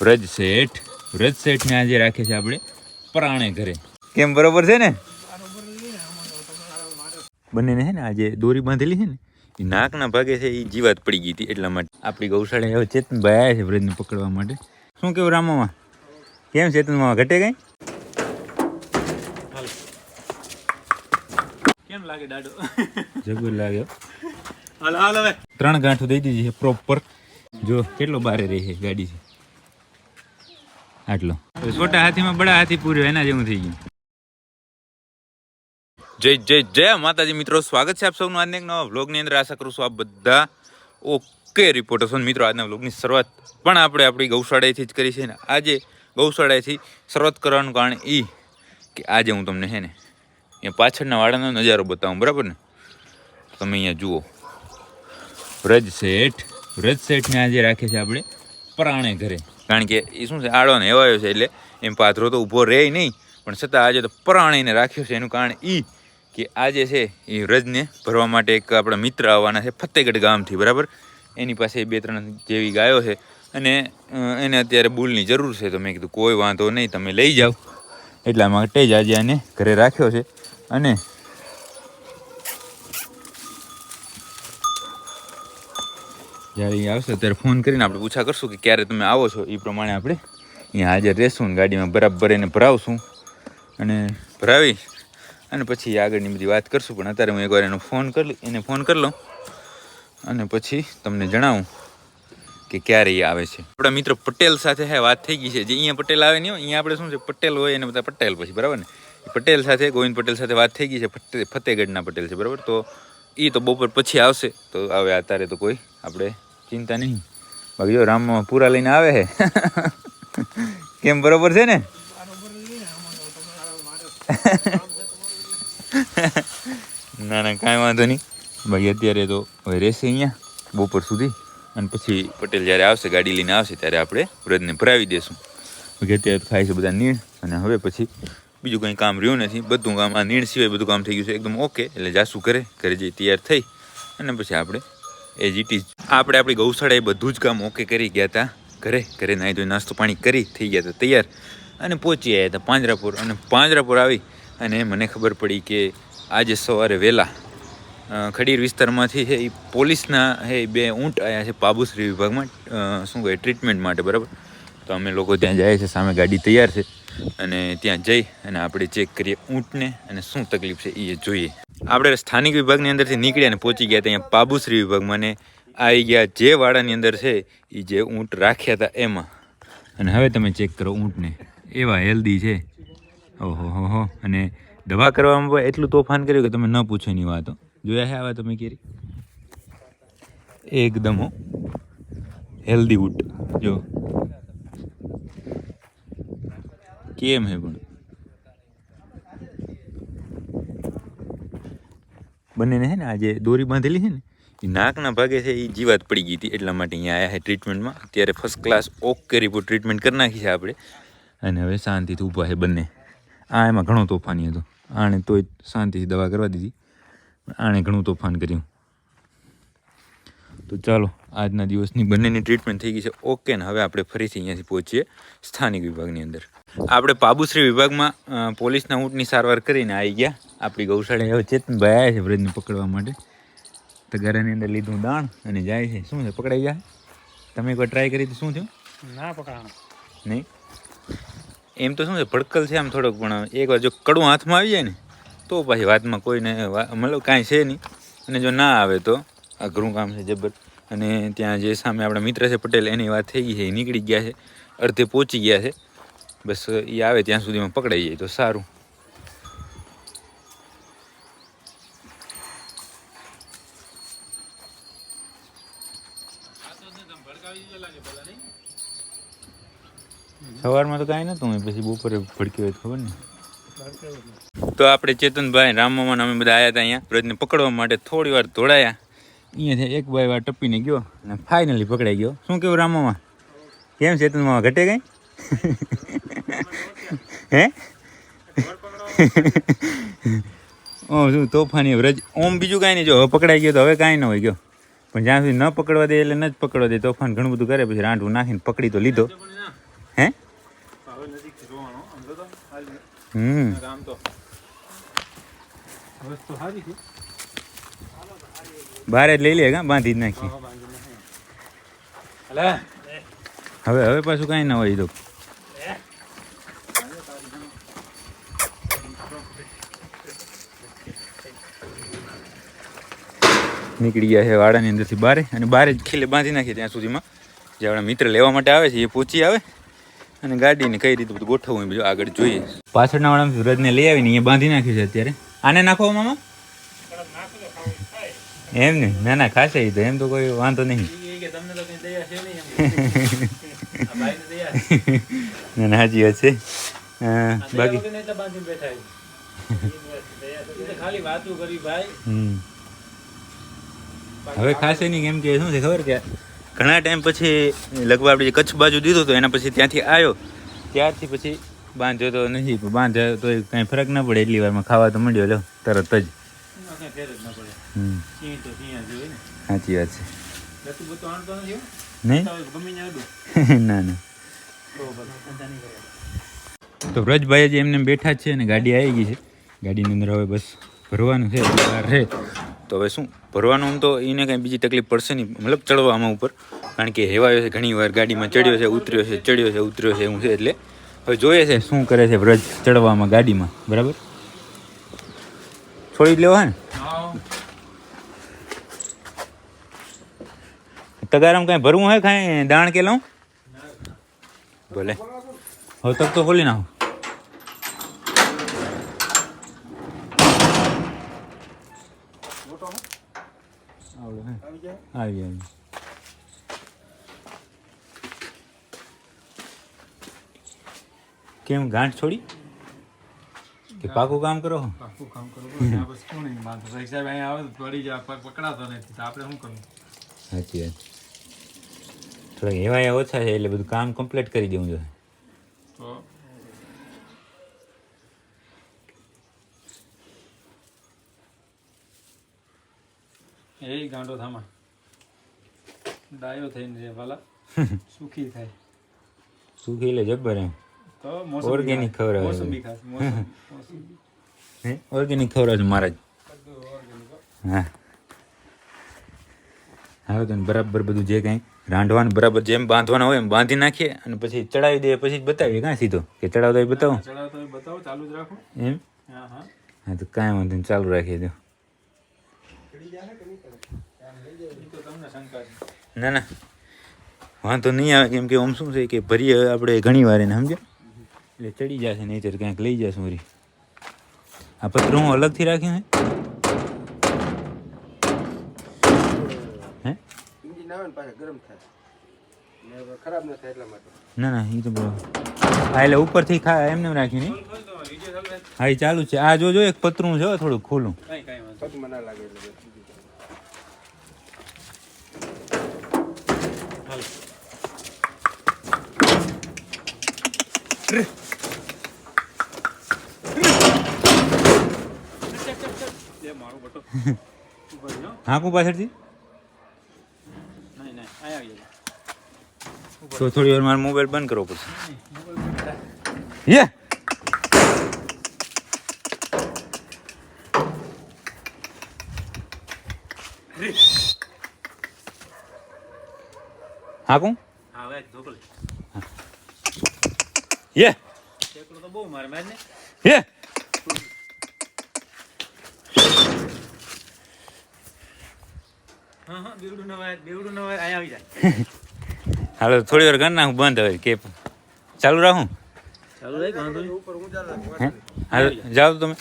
વ્રજ શેઠ. વ્રજ શેઠને આજે રાખે છે આપણે પ્રાણે ઘરે. કેમ બરોબર છે ને? બંનેને છે ને આજે દોરી બાંધેલી છે ને એ નાકના ભાગે છે એ જીવાત પડી ગઈ હતી એટલા માટે. આપણી ગૌશાળા એવા ચેતનભાઈ આવ્યા છે વ્રજને પકડવા માટે. શું કેવું રામામાં કેમ ચેતનમાં ઘટે કઈ? કેમ લાગે દાડો? જબર લાગ્યો હાલ હાલ હવે. ત્રણ ગાંઠો દઈ દીધી છે પ્રોપર જો કેટલો બારે રહી છે ગાડી છે? આટલો. છોટા હાથીમાં બડા હાથી પૂર્યો એના જેવું થઈ ગયું. જય જય જય. માતાજી મિત્રો સ્વાગત છે આપ સૌનું આજને એક નવા વ્લોગની અંદર. આશા કરું છું આપ બધા ઓકે રિપોર્ટર્સ મિત્રો આજના વ્લોગની શરૂઆત પણ આપણે આપણી ગૌશાળાએથી જ કરી છે. ને આજે ગૌશાળાએથી શરૂઆત કરવાનું કારણ એ કે આજે હું તમને છે ને અહીંયા પાછળના વાડાનો નજારો બતાવું બરાબર ને? તમે અહીંયા જુઓ. વ્રજ શેઠ. વ્રજ શેઠને આજે રાખે છે આપણે પરાણે ઘરે. કારણ કે એ શું છે આડો ને એવાયો છે એટલે એમ પાથરો તો ઊભો રહે નહીં, પણ છતાં આજે તો પરાણીને રાખ્યો છે. એનું કારણ એ કે આજે છે એ વ્રજને ભરવા માટે એક આપણા મિત્ર આવવાના છે ફતેગઢ ગામથી, બરાબર? એની પાસે બે ત્રણ જેવી ગાયો છે અને એને અત્યારે બુલની જરૂર છે. તો મેં કીધું, કોઈ વાંધો નહીં, તમે લઈ જાઓ. એટલા માટે જ આજે આને ઘરે રાખ્યો છે અને જ્યારે એ આવશે ત્યારે ફોન કરીને આપણે પૂછા કરશું કે ક્યારે તમે આવો છો એ પ્રમાણે આપણે અહીંયા હાજર રહેશું ને ગાડીમાં બરાબર એને ભરાવશું. અને ભરાવી અને પછી આગળની બધી વાત કરશું. પણ અત્યારે હું એકવાર એનો ફોન કરી એને ફોન કરી લઉં અને પછી તમને જણાવું કે ક્યારે એ આવે છે. આપણા મિત્ર પટેલ સાથે હે, વાત થઈ ગઈ છે. જે અહીંયા પટેલ આવે નહીં હોય અહીંયા આપણે શું છે, પટેલ હોય એને બધા પટેલ પછી, બરાબર ને? પટેલ સાથે, ગોવિંદ પટેલ સાથે વાત થઈ ગઈ છે, ફતે, ફતેગઢના પટેલ છે, બરાબર? તો એ તો બપોર પછી આવશે. તો હવે અત્યારે તો કોઈ આપણે ચિંતા નહીં. બાકી જો રામમાં પૂરા લઈને આવે છે કેમ બરોબર છે ને? ના ના, કાંઈ વાંધો નહીં. બાકી અત્યારે તો હવે રહેશે અહીંયા, બપોર સુધી. અને પછી પટેલ જ્યારે આવશે, ગાડી લઈને આવશે, ત્યારે આપણે વ્રતને ભરાવી દઈશું અત્યારે ખાય છે બધા નીણ. અને હવે પછી બીજું કંઈ કામ રહ્યું નથી. બધું કામ આ નીણ સિવાય બધું કામ થઈ ગયું છે. એકદમ ઓકે. એટલે જાસુ કરે ઘરે જઈ તૈયાર થઈ. અને પછી આપણે એજ ઇટ ઇઝ આપણે આપણી ગૌશાળાએ બધું જ કામ ઓકે કરી ગયા હતા ઘરે ઘરે નાહી ધોઈ નાસ્તો પાણી કરી, થઈ ગયા હતા તૈયાર. અને પહોંચી આવ્યા હતા પાંજરાપુર. અને પાંજરાપુર આવી અને મને ખબર પડી કે આજે સવારે વહેલા ખડીર વિસ્તારમાંથી છે એ પોલીસના હે બે ઊંટ આવ્યા છે પાબુશ્રી વિભાગમાં શું કહે ટ્રીટમેન્ટ માટે, બરાબર? તો અમે લોકો ત્યાં જાય છે, સામે ગાડી તૈયાર છે. અને ત્યાં જઈ અને આપણે ચેક કરીએ ઊંટને અને શું તકલીફ છે એ જોઈએ. આપણે સ્થાનિક વિભાગની અંદરથી નીકળ્યા અને પહોંચી ગયા ત્યાં પાબુશ્રી વિભાગમાં ને આવી ગયા જે વાડાની અંદર છે એ જે ઊંટ રાખ્યા હતા એમાં. અને હવે તમે ચેક કરો ઊંટને. એવા હેલ્ધી છે. ઓહો, હો હો. અને દવા કરવામાં એટલું તોફાન કર્યું કે તમે ન પૂછો એની વાતો. જોયા છે આવા તમે કેરી? એકદમ હેલ્ધી ઊંટ. જો. કેમ હે પણ? બંનેને છે ને આજે દોરી બાંધેલી છે ને, એ નાકના ભાગે છે, એ જીવાત પડી ગઈ હતી. એટલા માટે અહીંયા આવ્યા છે ટ્રીટમેન્ટમાં અત્યારે first class okay report treatment કરી નાખી છે આપણે. અને હવે શાંતિથી ઊભા છે બંને. આ એમાં ઘણો તોફાની હતો. આણે તોય શાંતિથી દવા કરવા દીધી. આણે ઘણું તોફાન કર્યું. તો ચાલો, આજના દિવસની બંનેની ટ્રીટમેન્ટ થઈ ગઈ છે. ઓકે ને હવે આપણે ફરીથી અહીંયાથી પહોંચીએ સ્થાનિક વિભાગની અંદર. આપણે પાબુશ્રી વિભાગમાં પોલીસના ઊંટની સારવાર કરીને આવી ગયા. આપણી ગૌશાળા હવે ચેતનભાઈ આવ્યા છે વ્રજને પકડવા માટે. તો ઘરની અંદર લીધું દાણ અને જાય છે. શું છે પકડાઈ જાય તમે એકવાર ટ્રાય કરી તો શું થયું? ના પકડાણો. નહીં? એમ તો શું છે ભડકલ છે આમ થોડોક પણ એકવાર જો કડવું હાથમાં આવી જાય ને તો પાછી વાતમાં કોઈને મતલબ કાંઈ છે નહીં. અને જો ના આવે તો અઘરું કામ છે જબર. અને ત્યાં જે સામે આપણા મિત્ર છે પટેલ એની વાત થઈ ગઈ છે એ નીકળી ગયા છે અડધે પહોંચી ગયા છે. બસ એ આવે ત્યાં સુધીમાં પકડાઈ જાય તો સારું. સવારમાં તો કાંઈ નતું પછી બપોરે ભડકી હોય ખબર ને તો આપણે ચેતનભાઈ રામમામાને અમે બધા આવ્યા હતા અહીંયા. વ્રજને પકડવા માટે થોડી વાર દોડાયા. અહીંયાથી એક ભાઈ વાર ટપીને ગયો અને ફાઇનલી પકડાઈ ગયો. શું કેવું રામમામા કેમ ચેતન મામા ઘટે કઈ? હે? ઓ શું, તોફાની વ્રજ? ઓમ બીજું કાંઈ નહીં, જો, હવે પકડાઈ ગયો તો હવે કાંઈ ન હોય, ગયો. પણ જ્યાં સુધી ન પકડવા દે એટલે ન જ પકડવા દે, તોફાન ઘણું બધું કરે, પછી રાંઢું નાખીને પકડી તો લીધો. હે હવે નજીકથી જોવાનો આમ જો તો હાલી હમ આમ તો વસ્તુ સારી છે બારે જ લઈ લે કા બાંધી જ નાખી બાબા બાંધીને હે. અલે હવે હવે પાછું કાંઈ ના હોય એ તો નીકળી ગયા છે વાડાની અંદરથી બારે અને બારે જ ખીલે બાંધી નાખી ત્યાં સુધીમાં. જે આપણા મિત્ર લેવા માટે આવે છે એ પહોંચી આવે. અને ગાડીને કઈ રીતે બધું ગોઠવવું બીજું આગળ જોઈએ. પાછળના વાળા વ્રજને લઈ આવીને અહીંયા બાંધી નાખ્યું છે અત્યારે. આને નાખો મામા? એમ ને ના ના ખાશે તો એમ તો કોઈ વાંધો નહીં. ના ના હાજી અ, બાકી. હવે ખાશે નહીં કેમ કે શું છે ખબર કે ઘણા ટાઈમ પછી લગભગ આપણે કચ્છ બાજુ દીધો તો એના પછી ત્યાંથી આવ્યો ત્યારથી પછી બાંધ્યો તો નથી બાંધ્યો તો કાંઈ ફરક ના પડે. એટલી વારમાં ખાવા તો મળ્યો લો તરત જ. સાચી વાત છે. ના ના. તો વ્રજભાઈ જે એમને બેઠા છે અને ગાડી આવી ગઈ છે. ગાડીની અંદર હવે બસ ભરવાનું છે. બહાર છે. તો હવે શું? ભરવાનું આમ તો એને કાંઈ બીજી તકલીફ પડશે નહીં. મતલબ ચડવા આમાં ઉપર. કારણ કે હેવાયો છે, ઘણી વાર ગાડીમાં ચડ્યો છે, ઉતર્યો છે, ચડ્યો છે, ઉતર્યો છે, એવું છે એટલે. હવે જોઈએ છે શું કરે છે વ્રજ ચડવામાં ગાડીમાં. બરાબર? છોડી લેવા ને. તગારામાં કાંઈ ભરવું હે, કાંઈ દાણ કે લઉં? ભલે. હવે તક તો ખોલી નાખો આવડે હે આવી આવી કેમ ગાંઠ છોડી? કે પાકું કામ કરો? પાકું કામ કરવું પડે. આ બસ કોણ એને બાંધે? ભાઈ સાહેબ અહીંયા આવે તો પડી જાય પગ પકડાતો નથી. તો આપણે શું કરવું? સાચી વાત. થોડાક એવા ઓછા છે એટલે બધું કામ કમ્પ્લીટ કરી દેવું જોઈએ. તો? એ ગાંડો થામા. ડાયો થઈને રે વાલા સુખી થાય. સુખી એટલે જબ્બર એમ. તો ઓર્ગેનિક Organic મોસંબી ખાસ મોસંબી ઓર્ગેનિક ખવડાવજો મહારાજ. હા. હવે તો બરાબર બધું જે કાંઈ રાંધવાનું બરાબર જેમ બાંધવાના હોય એમ બાંધી નાખીએ અને પછી ચડાવી દઈએ પછી જ બતાવીએ. કાંઈ સીધો. કે ચડાવતો હોય બતાવો. બતાવો ચાલુ જ રાખો. એમ? હા તો કાંઈ વાંધો નહીં ચાલુ રાખી દો તો તમને શંકા છે. ના ના. વાંધો નહીં આવે કેમ કે આમ શું છે કે ભરીએ આપણે ઘણી વાર એને સમજ્યા? એટલે ચડી જશે નહીં ક્યાંક લઈ જશું વળી. આ પત્ર હું અલગથી રાખ્યું હે? ને પાછા ગરમ થાય. ને હવે ખરાબ ન થાય એટલા માટે. ના ના એ તો બરાબર હા એટલે ઉપરથી ખા એમને એમ રાખ્યું નહીં. હા એ ચાલુ છે. આ જોજો એક પતરું છે થોડુંક ખોલું. કાંઈ કાંઈ વાંધો ના લાગે એટલે બસ બીજું કાંઈ. હાલ. રહ્યો. હાંકું પાછળથી. તો થોડી વાર મારો મોબાઈલ બંધ કરવો પડશે યે હા હવે ઢોકળી. યે એકલો તો બહુ મારે માર ને. યે હા હા બેવડું નવાય વાય બેવડું નવાય વાય અહીંયા આવી જાય. હાલો થોડી વાર કરી નાખું બંધ હવે કે ચાલુ રાખું? ચાલુ રાખ વાંધો નહીં. ઉપર ઊંચા રાખો. હાલો જાઓ તમે.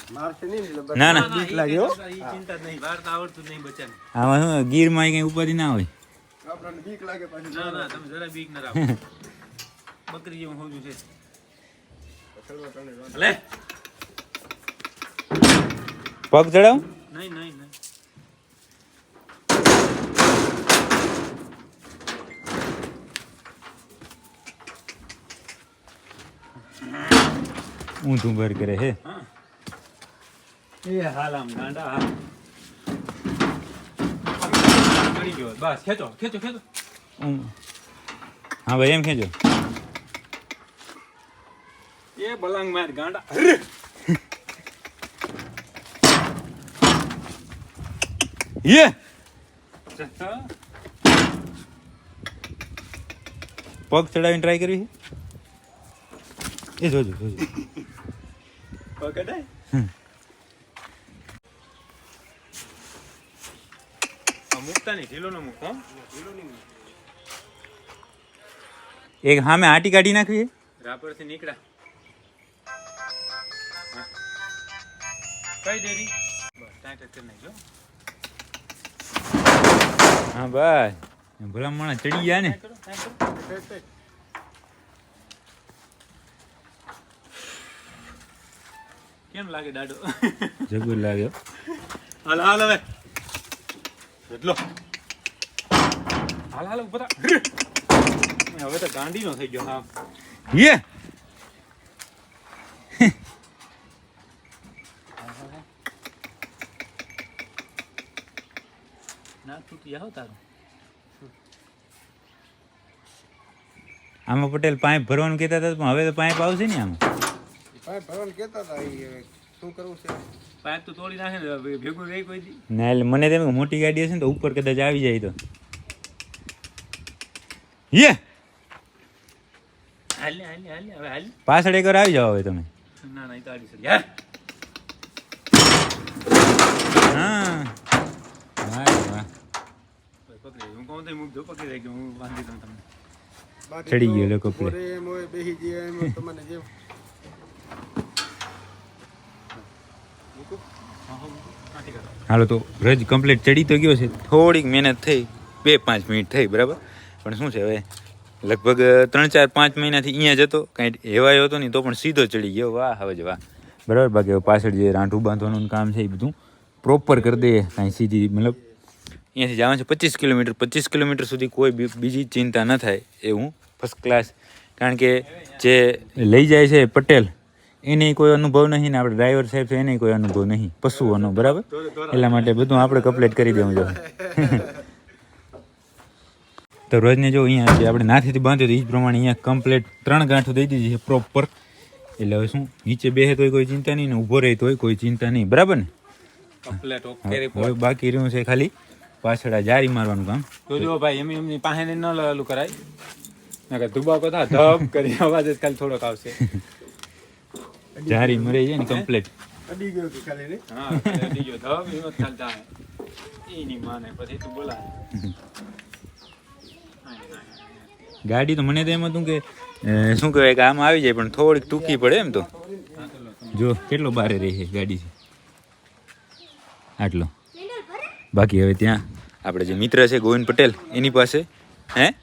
ને. ના. બીક લાગ્યો? ચિંતા નહીં. વાર તો આવડતું જ નહીં બચાને આમાં શું ગીરમાં કઈ ઉપાધિ ના હોય? આપણને બીક લાગે પાછી. ના ના તમે જરા બીક ન રાખો. બકરી જેવું હોજું છે. લે પગ ચડાવ નહીં નહીં નહીં ઊંધું ભર કરે હે હા એ હાલ આમ ગાંડા હાલ ચડી ગયો બસ ખેંચો ખેંચો ખેંચો ઊં. હા ભાઈ એમ ખેંચો બલાંગ માર ગાંડા અરે! યે જતા. પગ ચડાવીને ટ્રાય કરવી છે એ જોજો જોજો પકડાય? આ મૂકતા નહીં ઢીલો ન મૂકતા હો. એક સામે આટી કાઢી નાખવી છે? રાપરથી નીકળ્યા કઈ ડેરી? બસ હા માણસ ચડી ગયા ને. કેમ લાગે દાડો? જગુર લાગ્યો હાલ હાલ હવે. એટલો હાલ હાલ ઉપર હવે તો ગાંડીનો થઈ ગયો હા. યે ના તૂટી જાવ તારું. આમાં પટેલ પાઇપ ભરવાનું કહેતા હતા પણ હવે તો પાઇપ આવશે ને આમાં. ભાઈ ભરવાન કહેતા હતા ઈ શું કરવું છે? પાઇપ તો તોડી નાખે ને ભેગું રહી કોઈ દી. ના એટલે મને તેમ મોટી ગાડી હશે ને તો ઉપર કદાચ આવી જાય તો. યે! હાલ હાલ હાલ હવે હાલ. પાછળ એકવાર આવી જાઓ હવે તમે. ના ના એ તો આડી યાર હા વાહ વાહ પકડી હું હું બાંધી દઉં તમને. ચડી ગયો એમ તમને જેમ. કરો હાલો તો રજ કમ્પ્લીટ ચડી તો ગયો છે. થોડીક મહેનત થઈ બે પાંચ મિનિટ થઈ બરાબર? પણ શું છે હવે? લગભગ ત્રણ ચાર પાંચ મહિનાથી અહીંયા જતો કાંઈ હેવાયો હતો નહીં તો પણ સીધો ચડી ગયો. વાહ હવે જ વાહ. બરાબર? બાકી હવે પાછળ જે રાંઠું બાંધવાનું કામ છે એ બધું પ્રોપર કરી દે કાંઈ સીધી મતલબ અહીંયાથી જવાનું છે પચીસ કિલોમીટર. પચીસ કિલોમીટર સુધી કોઈ બીજી ચિંતા ન થાય એવું ફર્સ્ટ ક્લાસ કારણ કે જે લઈ જાય છે પટેલ એને કોઈ અનુભવ નહીં ને આપણે ડ્રાઈવર સાહેબ છે એને કોઈ અનુભવ નહીં પશુઓનો બરાબર? એટલા માટે બધું આપણે કમ્પ્લીટ કરી દેવું જોઈએ તો રોજને જો અહીંયા જે આપણે નાથીથી બાંધ્યો તો એ જ પ્રમાણે અહીંયા કમ્પ્લીટ ત્રણ ગાંઠો દઈ દીધી છે પ્રોપર એટલે હવે શું નીચે બેસે તોય કોઈ ચિંતા નહીં ને ઊભો રહે તોય કોઈ ચિંતા નહીં બરાબર ને? બાકી રહ્યું છે ખાલી પાછળ જારી મારવાનું કામ. તો જો ભાઈ એમ એમની પાસે ન લાલું કરાય. નકર ધુબાકો થા ધબ કરી અવાજ જ ખાલી થોડોક આવશે. જારી મરી જાય ને કમ્પ્લીટ અડી ગયો કે ખાલી રે. હા અડી ગયો. ધબ એમ જ ખાલી થાય એની માને પછી તું બોલાય. ગાડી તો મને તો એમ હતું કે શું કહેવાય કે આમાં આવી જાય પણ થોડીક ટૂંકી પડે એમ તો. જો કેટલો બારે રહે છે ગાડી છે? આટલો. બાકી હવે ત્યાં આપણે જે મિત્ર છે ગોવિંદ પટેલ, એની પાસે, હે?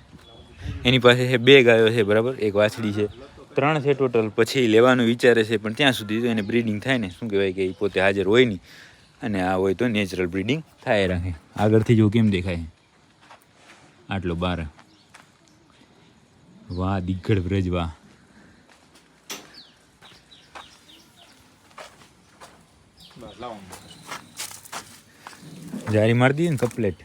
એની પાસે છે બે ગાયો છે, બરાબર? એક વાછડી છે. ત્રણ છે ટોટલ પછી લેવાનું વિચારે છે, પણ ત્યાં સુધી તો એને બ્રીડિંગ થાય ને. શું કહેવાય કે એ પોતે હાજર હોય નહીં. અને આ હોય તો નેચરલ બ્રીડિંગ થાય રાખે. આગળથી જો કેમ દેખાય? આટલો બાર. વાહ દિગ્ગડ બ્રજ વાહ. જારી મારી દીધી ને કપલેટ.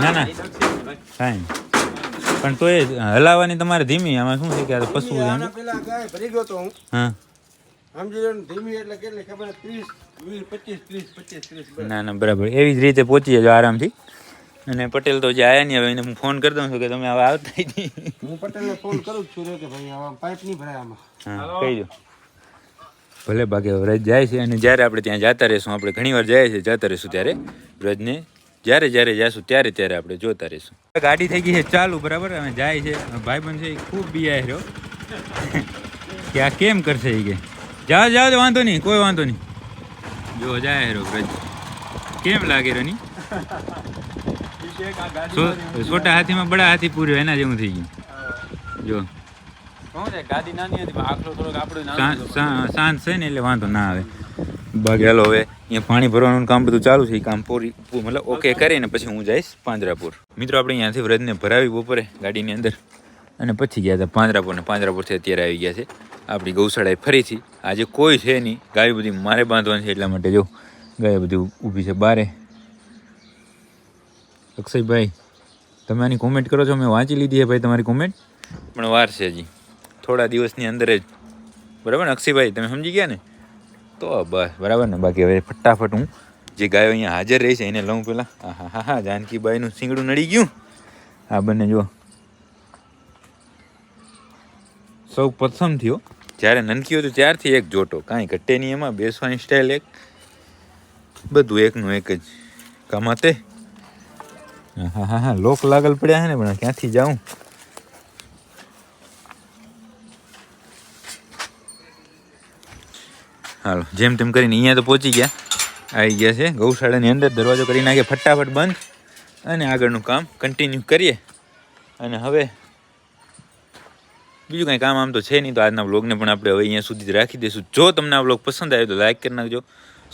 ના ના. કાંઈ પણ તો એ હલાવવાની તમારે ધીમી આમાં શું છે કે આ પશુ ભરી ગયો તો હું. હા. ના ના બરાબર. એવી જ રીતે પહોંચી જજો આરામથી. અને પટેલ તો જે આવ્યા નહીં. હવે એને હું ફોન કરી દઉં છું કે તમે હવે આવતા નહીં. હું પટેલને ફોન કરું છું કે ભાઈ આમાં પાઇપ નહીં ભરાય આમાં. હા કહી દો. ભલે ભાગે વ્રજ જાય છે અને જ્યારે આપણે ત્યાં જતા રહીશું આપણે ઘણીવાર જાય છે જતા રહીશું ત્યારે. વ્રજને જ્યારે જ્યારે જાશું ત્યારે ત્યારે આપણે જોતા રહીશું. ગાડી થઈ ગઈ છે ચાલુ બરાબર? અમે જાય છે. ભાઈ બંધ છે ખૂબ બિયા રહ્યો. કે આ કેમ કરશે એ કે? જાઓ જાઓ વાંધો નહીં કોઈ વાંધો નહીં. જો જાય રહ્યો વ્રજ. કેમ લાગે રહ્યો છો- છોટા હાથીમાં બડા હાથી પૂર્યો એના જેવું થઈ ગયું. જો. શાંત છે? ને એટલે વાંધો ના આવે. બાકી હાલો હવે અહીંયા પાણી ભરવાનું કામ બધું ચાલુ છે કામ પૂરી મતલબ ઓકે કરીને પછી હું જઈશ પાંજરાપુર. મિત્રો આપણે અહીંયાથી વ્રજને ભરાવી બપોરે ગાડીની અંદર અને પછી ગયા હતા પાંજરાપુર ને પાંજરાપુરથી અત્યારે આવી ગયા છે. આપણી ગૌશાળાએ ફરીથી આજે કોઈ છે નહીં. ગાય બધી મારે બાંધવાની છે એટલા માટે જો ગાય બધી ઊભી છે બારે. અક્ષયભાઈ, તમે આની કોમેન્ટ કરો છો? મેં વાંચી લીધી છે ભાઈ તમારી કોમેન્ટ પણ વાર છે હજી. થોડા દિવસની અંદર જ. બરાબર ને અક્ષયભાઈ, તમે સમજી ગયા ને? તો બસ, બરાબર ને? બાકી હવે ફટાફટ હું જે ગાયો અહીંયા હાજર રહી છે એને લઉં પહેલાં હા હા હા, જાનકીબાઈનું શીંગડું નડી ગયું. આ બંને જુઓ. સૌ પ્રથમ થયો. જ્યારે નનકી હતું ત્યારથી એક જોટો. કાંઈ ઘટે નહીં એમાં. બેસવાની સ્ટાઇલ એક. બધું એકનું એક જ. કમાતે હા હા હા, લોક લાગલ પડ્યા છે ને, પણ ક્યાંથી જાઉં? હાલો, જેમ તેમ કરીને અહીંયા તો પહોંચી ગયા. આવી ગયા છે, ગૌશાળાની અંદર દરવાજો કરી નાખે, ફટાફટ બંધ, અને આગળનું કામ કન્ટિન્યુ કરીએ. અને હવે બીજું કાંઈ કામ આમ તો છે નહીં, તો આજના બ્લોગને પણ આપણે હવે અહીંયા સુધી જ રાખી દઈશું. જો તમને આ બ્લોગ પસંદ આવ્યો તો લાઇક કરી નાખજો,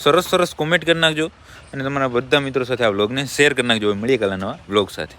સરસ સરસ કોમેન્ટ કરી નાખજો. અને તમારા બધા મિત્રો સાથે આ બ્લોગને શેર કરી નાખજો. મળીએ કાલે નવા બ્લોગ સાથે.